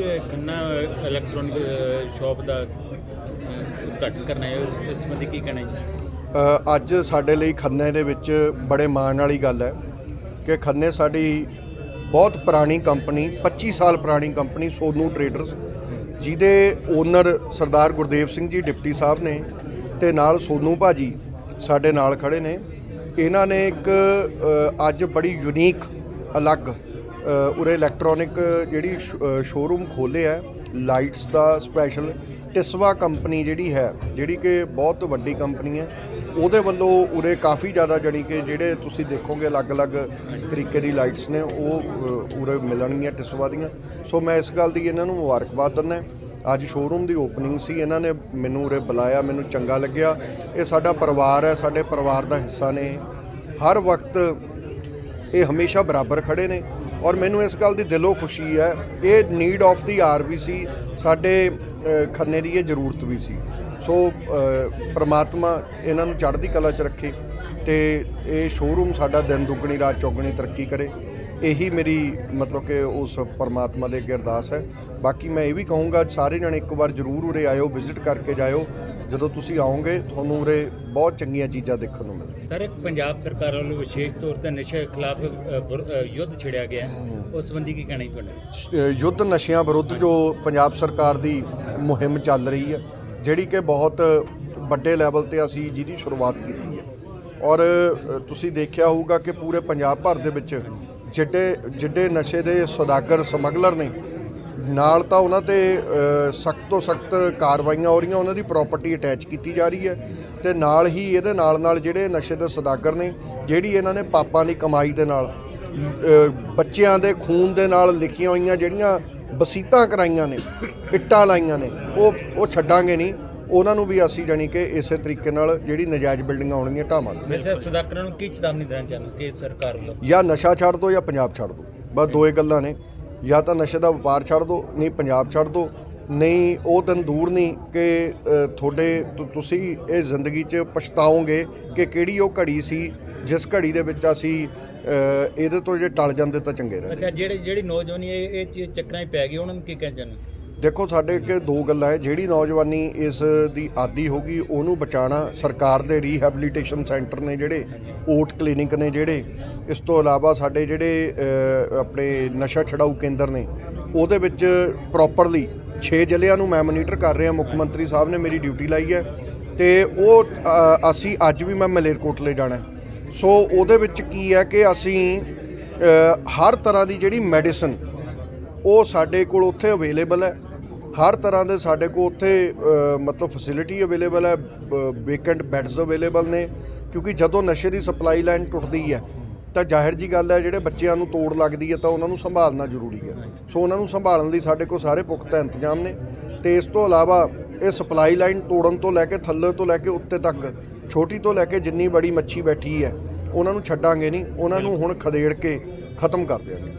ਅਹ, ਉਦਘਾਟਨ ਕਰਨਾ ਹੈ ਇਸ ਸੰਬੰਧੀ ਕੀ ਕਹਿਣਾ ਜੀ? ਅੱਜ ਸਾਡੇ ਲਈ ਖੰਨੇ ਦੇ ਵਿੱਚ ਬੜੇ ਮਾਣ ਵਾਲੀ ਗੱਲ ਹੈ ਕਿ ਖੰਨੇ ਸਾਡੀ ਬਹੁਤ ਪੁਰਾਣੀ ਕੰਪਨੀ 25 ਸਾਲ ਪੁਰਾਣੀ ਕੰਪਨੀ ਸੋਨੂ ਟਰੇਡਰਸ ਜਿਹਦੇ ਓਨਰ ਸਰਦਾਰ ਗੁਰਦੇਵ ਸਿੰਘ ਜੀ ਡਿਪਟੀ ਸਾਹਿਬ ਨੇ ਤੇ ਨਾਲ ਸੋਨੂ ਭਾਜੀ ਸਾਡੇ ਨਾਲ ਖੜੇ ਨੇ। ਇਹਨਾਂ ਨੇ ਇੱਕ ਅੱਜ ਬੜੀ ਯੂਨੀਕ ਅਲੱਗ ਉਰੇ ਇਲੈਕਟ੍ਰੋਨਿਕ ਜਿਹੜੀ ਸ਼ੋਰੂਮ ਖੋਲ੍ਹਿਆ ਹੈ ਲਾਈਟਸ ਦਾ ਸਪੈਸ਼ਲ ਟਿਸਵਾ ਕੰਪਨੀ ਜਿਹੜੀ ਹੈ, ਜਿਹੜੀ ਕਿ ਬਹੁਤ ਵੱਡੀ ਕੰਪਨੀ ਹੈ, ਉਹਦੇ ਵੱਲੋਂ ਉਰੇ ਕਾਫੀ ਜ਼ਿਆਦਾ ਜਾਣੀ ਕਿ ਜਿਹੜੇ ਤੁਸੀਂ ਦੇਖੋਗੇ ਅਲੱਗ-ਅਲੱਗ ਤਰੀਕੇ ਦੀ ਲਾਈਟਸ ਨੇ, ਉਹ ਉਰੇ ਮਿਲਣਗੀਆਂ ਟਿਸਵਾ ਦੀਆਂ। ਸੋ ਮੈਂ ਇਸ ਗੱਲ ਦੀ ਇਹਨਾਂ ਨੂੰ ਮੁਬਾਰਕਬਾਦ ਦਿੰਦਾ ਅੱਜ ਸ਼ੋਰੂਮ ਦੀ ਓਪਨਿੰਗ ਸੀ, ਇਹਨਾਂ ਨੇ ਮੈਨੂੰ ਉਰੇ ਬੁਲਾਇਆ, ਮੈਨੂੰ ਚੰਗਾ ਲੱਗਿਆ। ਇਹ ਸਾਡਾ ਪਰਿਵਾਰ ਹੈ, ਸਾਡੇ ਪਰਿਵਾਰ ਦਾ ਹਿੱਸਾ ਨੇ ਇਹ। ਹਰ ਵਕਤ ਇਹ ਹਮੇਸ਼ਾ ਬਰਾਬਰ ਖੜੇ ਨੇ। ਔਰ ਮੈਨੂੰ ਇਸ ਗੱਲ ਦੀ ਦਿਲੋਂ ਖੁਸ਼ੀ ਹੈ। ਇਹ ਨੀਡ ਆਫ ਦੀ ਆਰਬੀਸੀ ਸਾਡੇ ਖੰਨੇ ਦੀ ਇਹ ਜ਼ਰੂਰਤ ਵੀ ਸੀ। ਸੋ ਅ, ਪ੍ਰਮਾਤਮਾ ਇਹਨਾਂ ਨੂੰ ਚੜ੍ਹਦੀ ਕਲਾ 'ਚ ਰੱਖੇ ਤੇ ਇਹ ਸ਼ੋਰੂਮ ਸਾਡਾ ਦਿਨ ਦੁੱਗਣੀ ਰਾਤ ਚੌਗਣੀ ਤਰੱਕੀ ਕਰੇ। ਇਹੀ ਮੇਰੀ ਮਤਲਬ ਕਿ ਉਸ ਪਰਮਾਤਮਾ ਦੇ ਅੱਗੇ ਅਰਦਾਸ ਹੈ। ਬਾਕੀ ਮੈਂ ਇਹ ਵੀ ਕਹੂੰਗਾ ਸਾਰੇ ਜਣੇ ਇੱਕ ਵਾਰ ਜ਼ਰੂਰ ਉਰੇ ਆਇਓ ਵਿਜ਼ਿਟ ਕਰਕੇ ਜਾਇਓ। ਜਦੋਂ ਤੁਸੀਂ ਆਓਗੇ ਤੁਹਾਨੂੰ ਉਰੇ ਬਹੁਤ ਚੰਗੀਆਂ ਚੀਜ਼ਾਂ ਦੇਖਣ ਨੂੰ ਮਿਲਣਗੀਆਂ। ਸਰ ਇੱਕ ਪੰਜਾਬ ਸਰਕਾਰ ਵੱਲੋਂ ਵਿਸ਼ੇਸ਼ ਤੌਰ ਤੇ ਨਸ਼ੇ ਖਿਲਾਫ ਯੁੱਧ ਛਿੜਿਆ ਗਿਆ। ਹੈ। ਉਸ ਸੰਬੰਧੀ ਕੀ ਕਹਿਣਾ ਜੀ ਤੁਹਾਡਾ? ਯੁੱਧ ਨਸ਼ਿਆਂ ਵਿਰੁੱਧ ਜੋ ਪੰਜਾਬ ਸਰਕਾਰ ਦੀ ਮੁਹਿੰਮ ਚੱਲ ਰਹੀ ਹੈ ਜਿਹੜੀ ਕਿ ਬਹੁਤ ਵੱਡੇ ਲੈਵਲ ਤੇ ਅਸੀਂ ਜਿਹਦੀ ਸ਼ੁਰੂਆਤ ਕੀਤੀ ਹੈ। ਔਰ ਤੁਸੀਂ ਦੇਖਿਆ ਹੋਊਗਾ ਕਿ ਪੂਰੇ ਪੰਜਾਬ ਭਰ ਦੇ ਵਿੱਚ ਜਿੱਡੇ ਜਿੱਡੇ ਨਸ਼ੇ ਦੇ ਸੌਦਾਗਰ, ਸਮਗਲਰ ਨੇ, ਨਾਲ ਤਾਂ ਉਹਨਾਂ ਤੇ ਸਖਤ ਤੋਂ ਸਖਤ ਕਾਰਵਾਈਆਂ ਹੋ ਰਹੀਆਂ, ਉਹਨਾਂ ਦੀ ਪ੍ਰਾਪਰਟੀ ਅਟੈਚ ਕੀਤੀ ਜਾ ਰਹੀ ਹੈ ਤੇ ਨਾਲ ਹੀ ਇਹਦੇ ਨਾਲ ਨਾਲ ਜਿਹੜੇ ਨਸ਼ੇ ਦੇ ਸੌਦਾਗਰ ਨੇ, ਜਿਹੜੀ ਇਹਨਾਂ ਨੇ ਪਾਪਾਂ ਦੀ ਕਮਾਈ ਦੇ ਨਾਲ ਬੱਚਿਆਂ ਦੇ ਖੂਨ ਦੇ ਨਾਲ ਲਿਖੀਆਂ ਹੋਈਆਂ ਜਿਹੜੀਆਂ ਵਸੀਤਾਂ ਕਰਾਈਆਂ ਨੇ, ਇੱਟਾਂ ਲਾਈਆਂ ਨੇ, ਉਹ ਉਹ ਛੱਡਾਂਗੇ ਨਹੀਂ। ਉਹਨਾਂ ਨੂੰ ਵੀ ਅਸੀਂ ਜਾਣੀ ਕਿ ਇਸੇ ਤਰੀਕੇ ਨਾਲ ਜਿਹੜੀ ਨਜਾਇਜ਼ ਬਿਲਡਿੰਗਾਂ ਆਉਣਗੀਆਂ ਢਾਵਾਂਗੇ। ਸਾਹਿਬ ਸੁਦਾਕਰਾਂ ਨੂੰ ਕੀ ਚੇਤਾਵਨੀ ਦੇਣਾ ਚਾਹੁੰਦੇ ਕਿ ਸਰਕਾਰ ਵੱਲੋਂ? ਜਾਂ ਨਸ਼ਾ ਛੱਡ ਦਿਓ ਜਾਂ ਪੰਜਾਬ ਛੱਡ ਦਿਓ ਬਸ ਦੋ ਹੀ ਗੱਲਾਂ ਨੇ। ਜਾਂ ਤਾਂ ਨਸ਼ੇ ਦਾ ਵਪਾਰ ਛੱਡ ਦਿਓ ਨਹੀਂ ਪੰਜਾਬ ਛੱਡ ਦਿਓ ਨਹੀਂ ਉਹ ਦਿਨ ਦੂਰ ਨਹੀਂ ਕਿ ਤੁਹਾਡੇ ਤੁਸੀਂ ਇਹ ਜ਼ਿੰਦਗੀ 'ਚ ਪਛਤਾਓਗੇ ਕਿ ਕਿਹੜੀ ਉਹ ਘੜੀ ਸੀ ਜਿਸ ਘੜੀ ਦੇ ਵਿੱਚ ਅਸੀਂ ਇਹਦੇ ਤੋਂ ਜੇ ਟਲ ਜਾਂਦੇ ਤਾਂ ਚੰਗੇ ਰਹਿੰਦੇ। ਅੱਛਾ ਜਿਹੜੇ ਜਿਹੜੀ ਨੌਜਵਾਨੀ ਇਹ ਇਹ ਚੱਕਰਾਂ 'ਚ ਪੈ ਗਈ ਉਹਨਾਂ ਨੂੰ ਕੀ ਕਹਿਣਾ ਚਾਹੁੰਦੇ? ਦੇਖੋ, ਸਾਡੇ ਅੱਗੇ ਦੋ ਗੱਲਾਂ ਹੈ। ਜਿਹੜੀ ਨੌਜਵਾਨੀ ਇਸ ਦੀ ਆਦੀ ਹੋ ਗਈ, ਉਹਨੂੰ ਬਚਾਉਣਾ ਸਰਕਾਰ ਦੇ ਰੀਹੈਬਿਲਿਟੇਸ਼ਨ ਸੈਂਟਰ ਨੇ ਜਿਹੜੇ, ਓਟ ਕਲੀਨਿਕ ਨੇ ਜਿਹੜੇ। ਇਸ ਤੋਂ ਇਲਾਵਾ ਸਾਡੇ ਜਿਹੜੇ ਆਪਣੇ ਨਸ਼ਾ ਛਡਾਊ ਕੇਂਦਰ ਨੇ, ਉਹਦੇ ਵਿੱਚ ਪ੍ਰੋਪਰਲੀ 6 ਜ਼ਿਲ੍ਹਿਆਂ ਨੂੰ ਮੈਂ ਮੋਨੀਟਰ ਕਰ ਰਿਹਾ। ਮੁੱਖ ਮੰਤਰੀ ਸਾਹਿਬ ਨੇ ਮੇਰੀ ਡਿਊਟੀ ਲਾਈ ਹੈ ਤੇ ਉਹ ਅਸੀਂ ਅੱਜ ਵੀ ਮੈਂ ਮਲੇਰਕੋਟਲੇ ਜਾਣਾ ਸੋ ਉਹਦੇ ਵਿੱਚ ਕੀ ਹੈ ਕਿ ਅਸੀਂ ਹਰ ਤਰ੍ਹਾਂ ਦੀ ਜਿਹੜੀ ਮੈਡੀਸਨ ਉਹ ਸਾਡੇ ਕੋਲ ਉੱਥੇ ਅਵੇਲੇਬਲ ਹੈ। ਹਰ ਤਰ੍ਹਾਂ ਦੇ ਸਾਡੇ ਕੋਲ ਉੱਥੇ ਮਤਲਬ ਫੈਸਿਲਿਟੀ ਅਵੇਲੇਬਲ ਹੈ ਵੇਕੈਂਟ ਬੈੱਡਸ ਅਵੇਲੇਬਲ ਨੇ, ਕਿਉਂਕਿ ਜਦੋਂ ਨਸ਼ੇ ਦੀ ਸਪਲਾਈ ਲਾਈਨ ਟੁੱਟਦੀ ਹੈ, ਤਾਂ ਜ਼ਾਹਿਰ ਜੀ ਗੱਲ ਹੈ, ਜਿਹੜੇ ਬੱਚਿਆਂ ਨੂੰ ਤੋੜ ਲੱਗਦੀ ਹੈ, ਤਾਂ ਉਹਨਾਂ ਨੂੰ ਸੰਭਾਲਣਾ ਜ਼ਰੂਰੀ ਹੈ। ਸੋ ਉਹਨਾਂ ਨੂੰ ਸੰਭਾਲਣ ਲਈ ਸਾਡੇ ਕੋਲ ਸਾਰੇ ਪੁਖਤਾ ਇੰਤਜ਼ਾਮ ਨੇ ਤੇ ਇਸ ਤੋਂ ਇਲਾਵਾ ਇਹ ਸਪਲਾਈ ਲਾਈਨ ਤੋੜਨ ਤੋਂ ਲੈ ਕੇ ਥੱਲੇ ਤੋਂ ਲੈ ਕੇ ਉੱਤੇ ਤੱਕ, ਛੋਟੀ ਤੋਂ ਲੈ ਕੇ ਜਿੰਨੀ ਬੜੀ ਮੱਛੀ ਬੈਠੀ ਹੈ, ਉਹਨਾਂ ਨੂੰ ਛੱਡਾਂਗੇ ਨਹੀਂ, ਉਹਨਾਂ ਨੂੰ ਹੁਣ ਖਦੇੜ ਕੇ ਖਤਮ ਕਰ ਦਿਆਂਗੇ।